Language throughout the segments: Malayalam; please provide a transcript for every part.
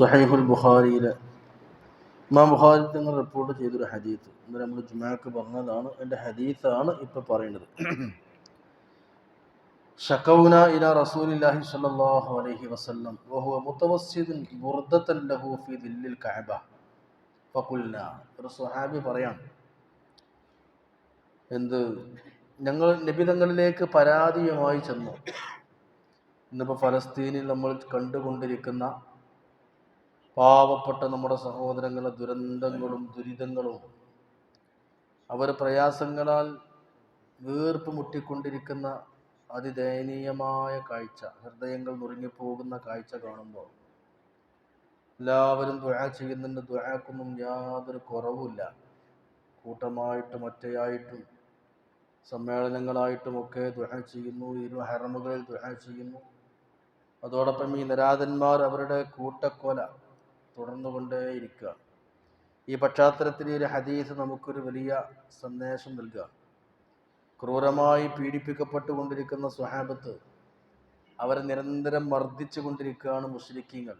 സുഹൈഹുൽ ബുഖാരിയിലെ. മാം ബുഖാരി തങ്ങൾ റിപ്പോർട്ട് ചെയ്തൊരു ഹദീത്ത് ഇന്നലെ നമ്മൾ ജുമാക്ക് പറഞ്ഞതാണ് എന്റെ ഹദീത്താണ് ഇപ്പോൾ പറയുന്നത്. ഷക്കൗന ഇല റസൂലില്ലാഹി സല്ലല്ലാഹു അലൈഹി വസല്ലം. വഹുവ മുതവസ്സിദുൻ ബുർദത്തൻ ലഹു ഫി ദില്ലിൽ കഅബ. ഫഖുൽന. ഒരു സ്വഹാബി പറയാം. എന്ത്? ഞങ്ങൾ നബിതങ്ങളിലേക്ക് പരാതിയുമായി ചെന്നു. ഇന്നിപ്പോൾ ഫലസ്തീനിൽ നമ്മൾ കണ്ടുകൊണ്ടിരിക്കുന്ന പാവപ്പെട്ട നമ്മുടെ സഹോദരങ്ങളെ ദുരന്തങ്ങളും ദുരിതങ്ങളും അവർ പ്രയാസങ്ങളാൽ വീർപ്പ് മുട്ടിക്കൊണ്ടിരിക്കുന്ന അതിദയനീയമായ കാഴ്ച ഹൃദയങ്ങൾ നുറുങ്ങിപ്പോകുന്ന കാഴ്ച കാണുമ്പോൾ എല്ലാവരും ദുഴ ചെയ്യുന്നുണ്ട്. ദുഴക്കൊന്നും യാതൊരു കുറവുമില്ല. കൂട്ടമായിട്ടും ഒറ്റയായിട്ടും സമ്മേളനങ്ങളായിട്ടും ഒക്കെ ദ്വാ ചെയ്യുന്നു. ഇരു ഹറമുകളിൽ ദുഴ ചെയ്യുന്നു. അതോടൊപ്പം ഈ നിരാതന്മാർ അവരുടെ കൂട്ടക്കൊല തുടർന്നുകൊണ്ടേയിരിക്കുക ഈ പശ്ചാത്തലത്തിൽ ഒരു ഹദീസ് നമുക്കൊരു വലിയ സന്ദേശം നൽകുക. ക്രൂരമായി പീഡിപ്പിക്കപ്പെട്ടുകൊണ്ടിരിക്കുന്ന സ്വഹാബത്ത് അവരെ നിരന്തരം മർദ്ദിച്ചു കൊണ്ടിരിക്കുകയാണ് മുസ്ലിക്കീങ്ങൾ.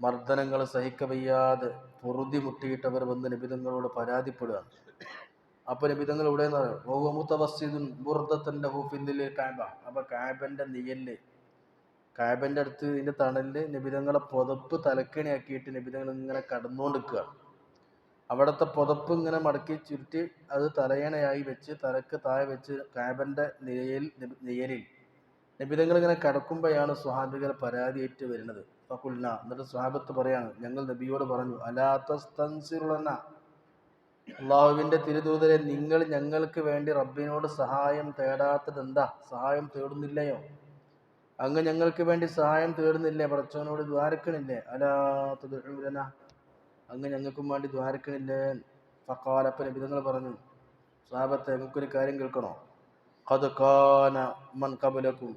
മർദ്ദനങ്ങൾ സഹിക്കവയ്യാതെ പൊറുതി മുട്ടിയിട്ടവർ അവർ വന്ന് നിബിതങ്ങളോട് പരാതിപ്പെടുകയാണ്. അപ്പോൾ നിബിതങ്ങൾ ഇവിടെ ബുർദത്തന്റെ ഹൂഫിന്ദിലെ കാബ. അപ്പോൾ കാബന്റെ നിയൽ കാബന്റെ അടുത്ത് ഇതിന്റെ തണലിൽ നിബിതങ്ങളെ പുതപ്പ് തലക്കണിയാക്കിയിട്ട് നിബിതങ്ങൾ ഇങ്ങനെ കടന്നുകൊണ്ടിരിക്കുകയാണ് അവിടുത്തെ പുതപ്പ് ഇങ്ങനെ മടക്കി ചുരുട്ടി അത് തലയണയായി വെച്ച് തലക്ക് താഴെ വെച്ച് കാബന്റെ നിഴയിൽ നിഴലിൽ നബിതങ്ങൾ ഇങ്ങനെ കിടക്കുമ്പോഴാണ് സ്വഹാബികൾ പരാതിയേറ്റ് വരുന്നത്. ഫക്കുൽന എന്നിട്ട് സ്വഹാബത്ത് പറയാണ് ഞങ്ങൾ നബിയോട് പറഞ്ഞു അലാത്തസ്തൻസിറുളന അള്ളാഹുവിന്റെ തിരുദൂതരെ നിങ്ങൾ ഞങ്ങൾക്ക് വേണ്ടി റബ്ബിനോട് സഹായം തേടാത്തത് എന്താ സഹായം തേടുന്നില്ലയോ? അങ്ങ് ഞങ്ങൾക്ക് വേണ്ടി സഹായം തേടുന്നില്ലേ? പടച്ചവനോട് ദ്വാരക്കണില്ലേ? അലാത്തതുലന അങ്ങ് ഞങ്ങൾക്കും വേണ്ടി ദ്വാരക്കണില്ലേ? ഫക്കാലപ്പൻ വിധങ്ങൾ പറഞ്ഞു സാബത്തെ നമുക്കൊരു കാര്യം കേൾക്കണോ? കതുക്കാന കാന മൻ കബലക്കും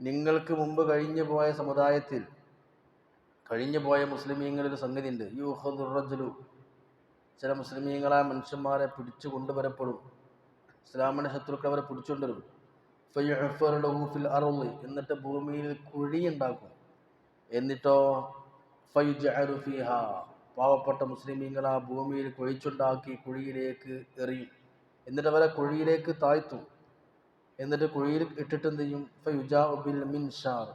നിങ്ങൾക്ക് മുമ്പ് കഴിഞ്ഞു പോയ സമുദായത്തിൽ കഴിഞ്ഞു പോയ മുസ്ലിമീങ്ങളിൽ സംഗതി ഉണ്ട്. യൂഹുറജുലു ചില മുസ്ലിമീങ്ങളായ മനുഷ്യന്മാരെ പിടിച്ചു കൊണ്ടുവരപ്പെടും. ഇസ്ലാമിന്റെ ശത്രുക്കൾ അവരെ പിടിച്ചുകൊണ്ടുവരും. ഫിൽ അറുളി എന്നിട്ട് ഭൂമിയിൽ കുഴി ഉണ്ടാക്കും. എന്നിട്ടോ ഫിഹ. പാവപ്പെട്ട മുസ്ലിമീങ്ങൾ ആ ഭൂമിയിൽ കുഴിച്ചുണ്ടാക്കി കുഴിയിലേക്ക് എറിയും. എന്നിട്ട് അവരെ കുഴിയിലേക്ക് താഴ്ത്തും. എന്നിട്ട് കുഴിയിൽ ഇട്ടിട്ട് എന്ത് ചെയ്യും? ഫയുജാ മിൻഷാർ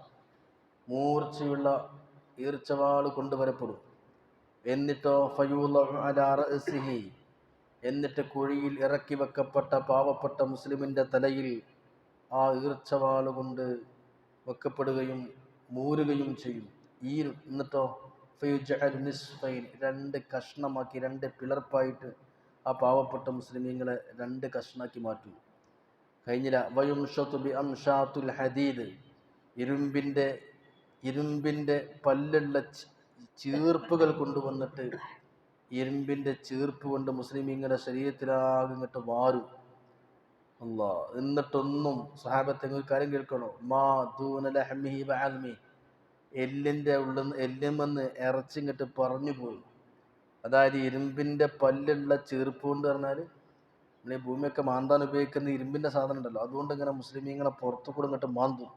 മൂർച്ചയുള്ള ഈർച്ചവാൾ കൊണ്ടുവരപ്പെടും. എന്നിട്ടോ ഫയൂലി എന്നിട്ട് കുഴിയിൽ ഇറക്കി വെക്കപ്പെട്ട പാവപ്പെട്ട മുസ്ലിമിന്റെ തലയിൽ ആ ഈർച്ചവാൾ കൊണ്ട് വെക്കപ്പെടുകയും മൂരുകയും ചെയ്യും. ഈ എന്നിട്ടോ? നിസ്ഫൈൻ. രണ്ട് കഷ്ണമാക്കി രണ്ട് പിളർപ്പായിട്ട് ആ പാവപ്പെട്ട മുസ്ലിമീങ്ങളെ രണ്ട് കഷ്ണാക്കി മാറ്റും. കഴിഞ്ഞില്ല. വയുംഷത്തു ബി അംഷാത്തുൽ ഹദീദ്. ഇരുമ്പിന്റെ ഇരുമ്പിന്റെ പല്ലുള്ള ചീർപ്പുകൾ കൊണ്ടുവന്നിട്ട് ഇരുമ്പിന്റെ ചീർപ്പ് കൊണ്ട് മുസ്ലിമീങ്ങളുടെ ശരീരത്തിലാകെ ഇങ്ങോട്ട് വാരും. അല്ലാ എന്നിട്ടൊന്നും സഹാബത്തെ കാര്യം കേൾക്കണോ? മാ ദൂനലഹമിഹി ബാൽമി എല്ലിന്റെ ഉള്ളിൽ എല്ലുമെന്ന് ഇറച്ചിങ്ങോട്ട് പറഞ്ഞു പോയി. അതായത് ഇരുമ്പിന്റെ പല്ലുള്ള ചെറുപ്പ് കൊണ്ട് പറഞ്ഞാൽ നമ്മൾ ഈ ഭൂമിയൊക്കെ മാന്താൻ ഉപയോഗിക്കുന്ന ഇരുമ്പിന്റെ സാധനം ഉണ്ടല്ലോ അതുകൊണ്ട് ഇങ്ങനെ മുസ്ലിമീങ്ങളെ പുറത്തു കൂടെ ഇങ്ങോട്ട് മാന്തും.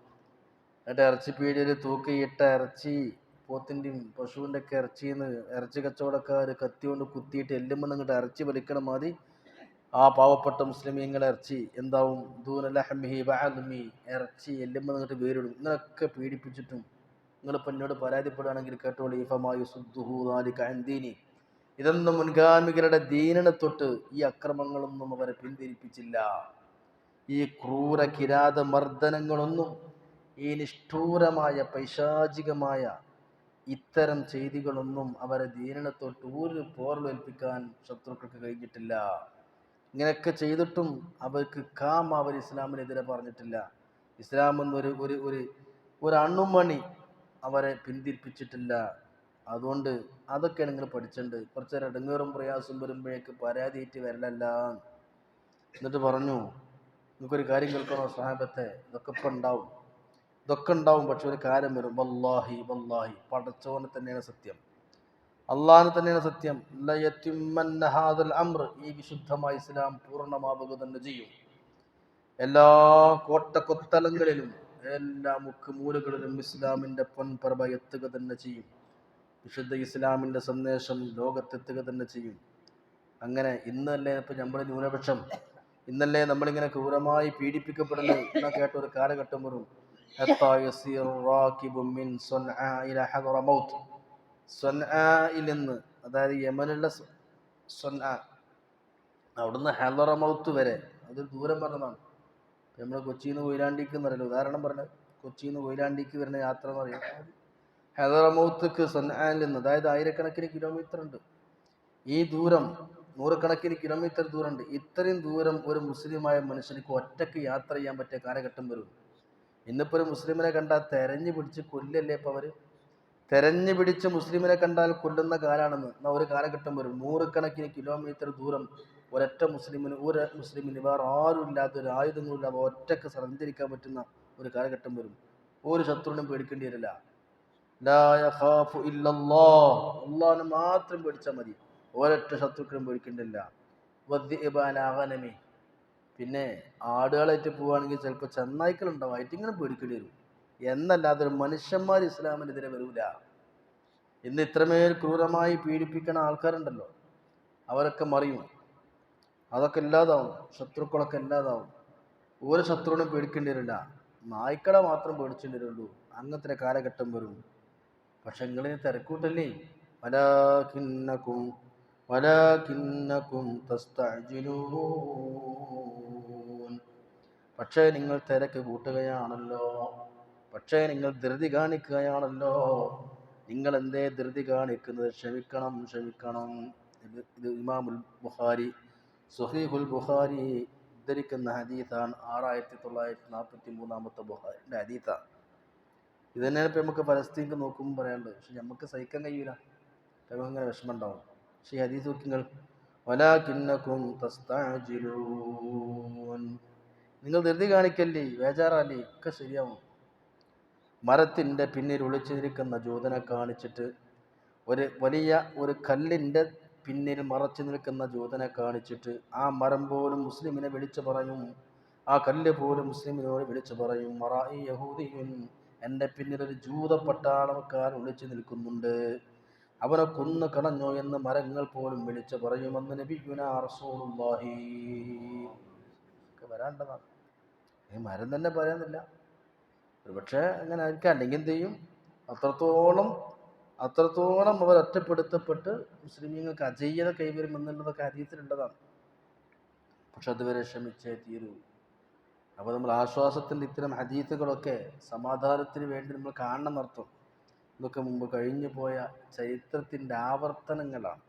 എന്നിട്ട് ഇറച്ചി പീടിയിൽ തൂക്കിയിട്ട ഇറച്ചി പോത്തിന്റെയും പശുവിന്റെ ഒക്കെ ഇറച്ചിന്ന് ഇറച്ചി കച്ചവടക്കാർ കത്തി കൊണ്ട് കുത്തിയിട്ട് എല്ലുമ്പോൾ ഇങ്ങോട്ട് ഇറച്ചി വലിക്കണ മാതി ആ പാവപ്പെട്ട മുസ്ലിമീങ്ങളെ ഇറച്ചി എന്താവും? ദൂനലഹമിഹി ബാൽമി ഇറച്ചി എല്ലുമ്പോൾ നിങ്ങൾക്ക് വേരിടും. നിങ്ങളൊക്കെ പീഡിപ്പിച്ചിട്ടും നിങ്ങളിപ്പോൾ എന്നോട് പരാതിപ്പെടുകയാണെങ്കിൽ കേട്ടോളി. ഇഫമായു സുദ്ദുഹൂദാലി കാന്തീനി ഇതൊന്നും മുൻഗാമികളുടെ ദീനനെ തൊട്ട് ഈ അക്രമങ്ങളൊന്നും അവരെ പിന്തിരിപ്പിച്ചില്ല. ഈ ക്രൂര കിരാത മർദ്ദനങ്ങളൊന്നും ഈ നിഷ്ഠൂരമായ പൈശാചികമായ ഇത്തരം ചെയ്തികളൊന്നും അവരെ ദീനനെ തൊട്ട് ഒരു പോർവേൽപ്പിക്കാൻ ശത്രുക്കൾക്ക് കഴിഞ്ഞിട്ടില്ല. ഇങ്ങനെയൊക്കെ ചെയ്തിട്ടും അവർക്ക് കാം അവർ ഇസ്ലാമിനെതിരെ പറഞ്ഞിട്ടില്ല. ഇസ്ലാം എന്നൊരു ഒരു ഒരു ഒരു അണ്ണുമണി അവരെ പിന്തിരിപ്പിച്ചിട്ടില്ല. അതുകൊണ്ട് അതൊക്കെ നിങ്ങൾ പഠിച്ചിട്ടുണ്ട് കുറച്ച് ഇടങ്ങേറും പ്രയാസം വരുമ്പോഴേക്ക് പരാതിയിട്ട് വരലല്ല. എന്നിട്ട് പറഞ്ഞു നിങ്ങൾക്കൊരു കാര്യം കേൾക്കണോ സാഹബത്തെ? ഇതൊക്കെ ഇപ്പം ഉണ്ടാവും. ഇതൊക്കെ ഉണ്ടാവും പക്ഷെ ഒരു കാര്യം വരും. വല്ലാഹി വല്ലാഹി. പടച്ചോനെ തന്നെയാണ് സത്യം. അള്ളാഹിന് തന്നെയാണ് സത്യം. ലയത്തിമ്മന്നഹാദൽ അമ്ര ഈ വിശുദ്ധമായ ഇസ്ലാം പൂർണമാവുക തന്നെ ചെയ്യും. എല്ലാ കോട്ടക്കൊത്തലങ്ങളിലും എല്ലാ മുക്ക് മൂലകളിലും ഇസ്ലാമിന്റെ പൊൻപറവ എത്തുക തന്നെ ചെയ്യും. വിശുദ്ധ ഇസ്ലാമിന്റെ സന്ദേശം ലോകത്തെത്തുക തന്നെ ചെയ്യും. അങ്ങനെ ഇന്നല്ലേ ഇപ്പം നമ്മൾ ന്യൂനപക്ഷം ഇന്നല്ലേ നമ്മളിങ്ങനെ ക്രൂരമായി പീഡിപ്പിക്കപ്പെടുന്നു എന്ന കേട്ട ഒരു കാലഘട്ടം വരും. സൊൻആയിൽ നിന്ന് അതായത് യമനുള്ള സൊൻആ അവിടുന്ന് ഹലറമൗത്ത് വരെ അതൊരു ദൂരം പറഞ്ഞതാണ്. നമ്മൾ കൊച്ചിയിൽ നിന്ന് കൊയിലാണ്ടിക്ക് എന്ന് ഉദാഹരണം പറഞ്ഞത് കൊച്ചിയിൽ നിന്ന് കൊയിലാണ്ടിക്ക് വരുന്ന യാത്ര എന്ന് പറയുന്നത് ഹെദറമൗത്തക്ക് സൊൻആനിൽ നിന്ന് അതായത് ആയിരക്കണക്കിന് കിലോമീറ്റർ ഉണ്ട്. ഈ ദൂരം നൂറുകണക്കിന് കിലോമീറ്റർ ദൂരമുണ്ട്. ഇത്രയും ദൂരം ഒരു മുസ്ലിമായ മനുഷ്യനിക്ക് ഒറ്റയ്ക്ക് യാത്ര ചെയ്യാൻ പറ്റിയ കാലഘട്ടം വരും ഇന്നിപ്പോൾ ഒരു മുസ്ലിമിനെ കണ്ടാൽ തെരഞ്ഞു പിടിച്ച് കൊല്ലല്ലേ ഇപ്പോൾ അവർ തെരഞ്ഞു പിടിച്ച് മുസ്ലിമിനെ കണ്ടാൽ കൊല്ലുന്ന കാലാണെന്ന്. എന്നാ ഒരു കാലഘട്ടം വരും. നൂറുകണക്കിന് കിലോമീറ്റർ ദൂരം ഒരൊറ്റ മുസ്ലിമിന് ഒരു മുസ്ലിമിന് വേറെ ആരും ഇല്ലാത്ത ഒരു ആയുധങ്ങളില്ലാതെ ഒറ്റയ്ക്ക് സഞ്ചരിക്കാൻ പറ്റുന്ന ഒരു കാലഘട്ടം വരും. ഒരു ശത്രുവിനും പേടിക്കേണ്ടി വരില്ല. അള്ളാഹിനെ മാത്രം പേടിച്ചാൽ മതി. ഒരൊറ്റ ശത്രുക്കളും പേടിക്കേണ്ടില്ല. പിന്നെ ആടുകളായിട്ട് പോവുകയാണെങ്കിൽ ചിലപ്പോൾ ചെന്നായ്ക്കളുണ്ടാവും. ആയിട്ടിങ്ങനെ പേടിക്കേണ്ടി വരും. എന്നല്ലാതെ മനുഷ്യന്മാർ ഇസ്ലാമിനെതിരെ വരൂല. ഇന്ന് ഇത്രമേൽ ക്രൂരമായി പീഡിപ്പിക്കുന്ന ആൾക്കാരുണ്ടല്ലോ. അവരൊക്കെ മറിയും. അതൊക്കെ ഇല്ലാതാവും. ശത്രുക്കളൊക്കെ ഇല്ലാതാവും. ഒരു ശത്രുവിനും പേടിക്കേണ്ടി വരില്ല. നായ്ക്കളെ മാത്രം പേടിച്ചേണ്ടി വരുള്ളൂ. അങ്ങനത്തെ കാലഘട്ടം വരും. പക്ഷെ നിങ്ങളിന് തിരക്കൂട്ടല്ലേ? പല കിന്നക്കും പല കിന്നക്കും പക്ഷേ നിങ്ങൾ തിരക്ക് കൂട്ടുകയാണല്ലോ. പക്ഷേ നിങ്ങൾ ധൃതി കാണിക്കുകയാണല്ലോ. നിങ്ങൾ എന്തേ ധൃതി കാണിക്കുന്നത്? ക്ഷമിക്കണം ക്ഷമിക്കണം. ഇത് ഇമാമുൽ ബുഖാരി സുഹീബുൽ ബുഖാരി ഉദ്ധരിക്കുന്ന ഹദീസാണ് ആറായിരത്തി തൊള്ളായിരത്തി നാൽപ്പത്തി മൂന്നാമത്തെ ബുഹാരിന്റെ ഹദീസാണ് ഇത് തന്നെയാണ് ഇപ്പം നമുക്ക് പലസ്തീൻക്ക് നോക്കുമ്പോൾ പറയാനുള്ളത്. പക്ഷെ നമുക്ക് സഹിക്കാൻ കഴിയൂല. അപ്പം അങ്ങനെ വിഷമം ഉണ്ടാവും. പക്ഷേ ഈ ഹദീസ് നോക്കിങ്ങൾ വലാകിന്നക്കും തസ്തഅജിലൂൻ നിങ്ങൾ ധൃതി കാണിക്കല്ലേ? ബേജാറല്ലേ? ഒക്കെ ശരിയാവും. മരത്തിന്റെ പിന്നിൽ ഒളിച്ചിരിക്കുന്ന ജൂതനെ കാണിച്ചിട്ട് ഒരു വലിയ ഒരു കല്ലിന്റെ പിന്നിൽ മറച്ചു നിൽക്കുന്ന ജൂതനെ കാണിച്ചിട്ട് ആ മരം പോലും മുസ്ലിമിനെ വിളിച്ചു പറയും. ആ കല്ല് പോലും മുസ്ലിമിനോട് വിളിച്ചു പറയും. മറായി യഹൂദിയുൻ എന്റെ പിന്നിൽ ഒരു ജൂത പട്ടാളക്കാർ ഒളിച്ചു നിൽക്കുന്നുണ്ട്. അവനെ കൊന്നു കളഞ്ഞോ എന്ന് മരങ്ങൾ പോലും വിളിച്ചു പറയുമെന്ന് നബിയുന ഒക്കെ വരാണ്ടതാണ് ഈ മരം തന്നെ പറയാനില്ല. ഒരുപക്ഷെ അങ്ങനെ ആയിരിക്കാം. അല്ലെങ്കിൽ എന്ത് ചെയ്യും? അത്രത്തോളം അത്രത്തോളം അവർ ഒറ്റപ്പെടുത്തപ്പെട്ട് മുസ്ലിമീങ്ങൾക്ക് അജയ്യത കൈവരും എന്നുള്ളത് കാര്യത്തിലുള്ളതാണ്. പക്ഷെ അതുവരെ ക്ഷമിച്ചേ തീരൂ. അപ്പോൾ നമ്മൾ ആശ്വാസത്തിന്റെ ഇത്തരം ഹദീസുകളൊക്കെ സമാധാനത്തിന് വേണ്ടി നമ്മൾ കാണണം അർത്ഥം ഇതൊക്കെ മുമ്പ് കഴിഞ്ഞു പോയ ചരിത്രത്തിന്റെ ആവർത്തനങ്ങളാണ്.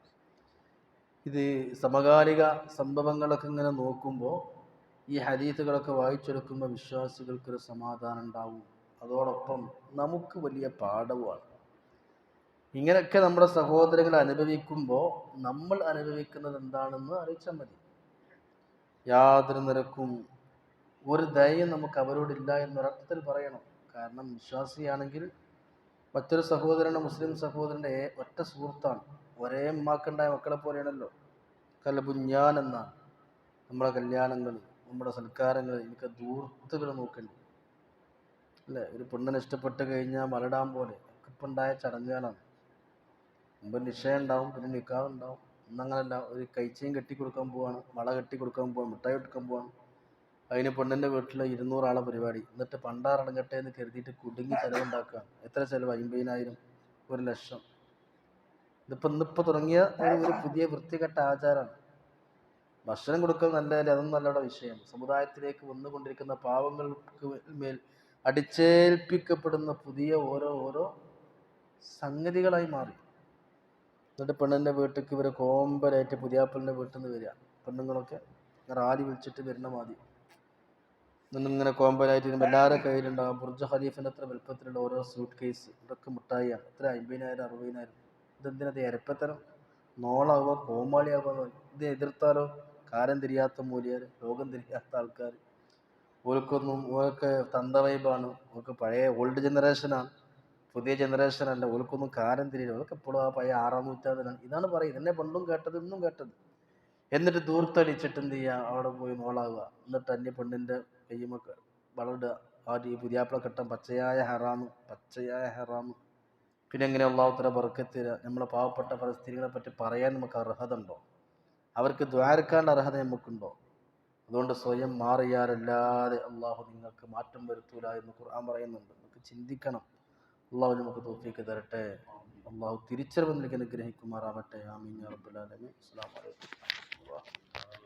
ഇത് സമകാലിക സംഭവങ്ങളൊക്കെ ഇങ്ങനെ നോക്കുമ്പോൾ ഈ ഹദീസുകളൊക്കെ വായിച്ചെടുക്കുമ്പോൾ വിശ്വാസികൾക്കൊരു സമാധാനം ഉണ്ടാവും. അതോടൊപ്പം നമുക്ക് വലിയ പാഠവുമാണ്. ഇങ്ങനെയൊക്കെ നമ്മുടെ സഹോദരങ്ങൾ അനുഭവിക്കുമ്പോൾ നമ്മൾ അനുഭവിക്കുന്നത് എന്താണെന്ന് അറിയിച്ചാൽ മതി. യാതൊരു നിരക്കും ഒരു ദയയും നമുക്ക് അവരോടില്ല എന്നൊരർത്ഥത്തിൽ പറയണം. കാരണം വിശ്വാസിയാണെങ്കിൽ മറ്റൊരു സഹോദരന്റെ മുസ്ലിം സഹോദരന്റെ ഒറ്റ സുഹൃത്താണ്. ഒരേ ഉമ്മാക്കുണ്ടായ മക്കളെ പോലെയാണല്ലോ കലബുഞ്ഞാൻ എന്നാണ് നമ്മുടെ കല്യാണങ്ങൾ നമ്മുടെ സൽക്കാരങ്ങൾ എനിക്ക് ദൂർത്തുകൾ നോക്കണ്ട. അല്ലേ? ഒരു പെണ്ണിനെ ഇഷ്ടപ്പെട്ട് കഴിഞ്ഞാൽ മലടാൻ പോലെ. ഉണ്ടായ ചടങ്ങുകളാണ് മുമ്പ് നിശ്ചയം ഉണ്ടാവും പിന്നെ നിക്കാഹ് ഉണ്ടാവും ഇന്നങ്ങനല്ല ഒരു കൈച്ചയും കെട്ടി കൊടുക്കാൻ പോവാണ് വള കെട്ടി കൊടുക്കാൻ പോവാണ് മിഠായി കൊടുക്കാൻ പോവാണ്. അതിന് പെണ്ണിന്റെ വീട്ടിൽ ഇരുന്നൂറാളെ പരിപാടി. എന്നിട്ട് പണ്ടാറടങ്ങട്ടെ എന്ന് കരുതിയിട്ട് കുടുങ്ങി ചിലവുണ്ടാക്കുക എത്ര ചിലവ്? അമ്പതിനായിരം ഒരു ലക്ഷം. ഇതിപ്പോൾ ഇന്നിപ്പോൾ തുടങ്ങിയ ഒരു പുതിയ വൃത്തികെട്ട ആചാരമാണ് ഭക്ഷണം കൊടുക്കൽ നല്ലതല്ലേ? അതൊന്നും അല്ലവിടെ വിഷയം. സമുദായത്തിലേക്ക് വന്നുകൊണ്ടിരിക്കുന്ന പാവങ്ങൾക്ക് മേൽ അടിച്ചേൽപ്പിക്കപ്പെടുന്ന പുതിയ ഓരോ ഓരോ സംഗതികളായി മാറി. എന്നിട്ട് പെണ്ണിന്റെ വീട്ടിലേക്ക് ഇവർ കോമ്പലായിട്ട് പുതിയാപ്പളിന്റെ വീട്ടിൽ നിന്ന് വരിക. പെണ്ണുങ്ങളൊക്കെ റാലി വിളിച്ചിട്ട് വരുന്ന മാതി ഇങ്ങനെ കോമ്പലായിട്ട് ഇരുമ്പോൾ എല്ലാവരുടെ കയ്യിലുണ്ടാകും ബുർജ് ഖലീഫിന്റെ അത്ര വലുപ്പത്തിലുള്ള ഓരോ സ്യൂട്ട് കേസ് ഇതൊക്കെ മുട്ടായിയാണ്. എത്ര അമ്പതിനായിരം അറുപതിനായിരം? ഇതെന്തിനത് എരപ്പത്തരം? നോളാവുക കോമാളിയാവുക ഇത് എതിർത്താലോ? കാലം തിരിയാത്ത മൂല്യർ ലോകം തിരിയാത്ത ആൾക്കാർ. ഓർക്കൊന്നും ഓർക്ക് തന്ത വൈബാണ് ഓർക്ക് പഴയ ഓൾഡ് ജനറേഷനാണ് പുതിയ ജനറേഷൻ അല്ല. ഓർക്കൊന്നും കാലം തിരിയില്ല. ഓർക്ക് എപ്പോഴും ആ പഴയ ആറാം നൂറ്റാണ്ടിലാണ്. ഇതാണ് പറയുന്നത് എന്നെ പണ്ടും കേട്ടത് ഇന്നും കേട്ടത്. എന്നിട്ട് ദൂർത്തടിച്ചിട്ട് എന്ത് ചെയ്യുക? അവിടെ പോയി മോളാവുക. എന്നിട്ട് അന്യ പെണ്ണിന്റെ കയ്യുമൊക്കെ വളരുക ആദ്യം ഈ പുതിയാപ്പിള കെട്ടാൻ പച്ചയായ ഹറാമ് പച്ചയായ ഹറാമ്. പിന്നെ എങ്ങനെ അള്ളാഹുത്തല ബർക്കത്ത് നമ്മളെ പാവപ്പെട്ട പരിസ്ഥിതികളെ പറ്റി പറയാൻ നമുക്ക് അർഹത ഉണ്ടോ? അവർക്ക് ദ്വാരക്കാരുടെ അർഹത നമുക്കുണ്ടോ? അതുകൊണ്ട് സ്വയം മാറിയാലല്ലാതെ അള്ളാഹു നിങ്ങൾക്ക് മാറ്റം വരുത്തൂല എന്ന് ഖുർആൻ പറയുന്നുണ്ട്. നമുക്ക് ചിന്തിക്കണം. അള്ളാഹു നമുക്ക് തോഫിക്ക് തരട്ടെ. അള്ളാഹു തിരിച്ചറിവ് നൽകി അനുഗ്രഹിക്കുമാറാവട്ടെ. ആമീൻ അലൈക്കും വറഹ്മത്തുള്ളാഹി